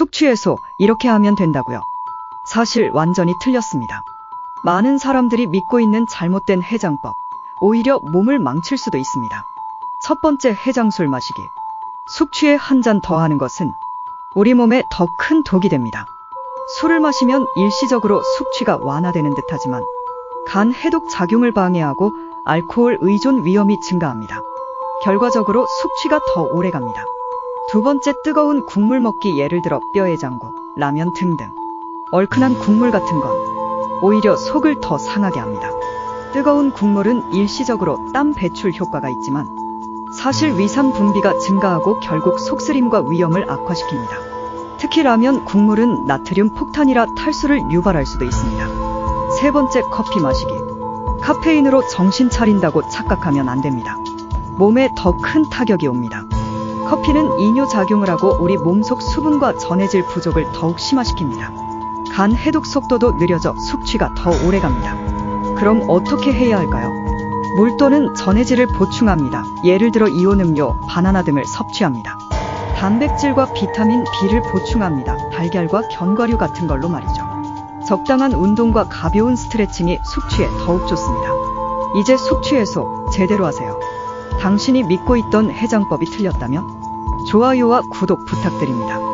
숙취해소 이렇게 하면 된다고요. 사실 완전히 틀렸습니다. 많은 사람들이 믿고 있는 잘못된 해장법. 오히려 몸을 망칠 수도 있습니다. 첫 번째 해장술 마시기. 숙취에 한 잔 더 하는 것은 우리 몸에 더 큰 독이 됩니다. 술을 마시면 일시적으로 숙취가 완화되는 듯 하지만 간 해독 작용을 방해하고 알코올 의존 위험이 증가합니다. 결과적으로 숙취가 더 오래 갑니다. 두 번째 뜨거운 국물 먹기 예를 들어 뼈해장국, 라면 등등. 얼큰한 국물 같은 건 오히려 속을 더 상하게 합니다. 뜨거운 국물은 일시적으로 땀 배출 효과가 있지만 사실 위산 분비가 증가하고 결국 속쓰림과 위염을 악화시킵니다. 특히 라면 국물은 나트륨 폭탄이라 탈수를 유발할 수도 있습니다. 세 번째 커피 마시기. 카페인으로 정신 차린다고 착각하면 안 됩니다. 몸에 더 큰 타격이 옵니다. 커피는 이뇨 작용을 하고 우리 몸 속 수분과 전해질 부족을 더욱 심화시킵니다. 간 해독 속도도 느려져 숙취가 더 오래 갑니다. 그럼 어떻게 해야 할까요? 물 또는 전해질을 보충합니다. 예를 들어 이온 음료, 바나나 등을 섭취합니다. 단백질과 비타민 B를 보충합니다. 달걀과 견과류 같은 걸로 말이죠. 적당한 운동과 가벼운 스트레칭이 숙취에 더욱 좋습니다. 이제 숙취 해소 제대로 하세요. 당신이 믿고 있던 해장법이 틀렸다면 좋아요와 구독 부탁드립니다.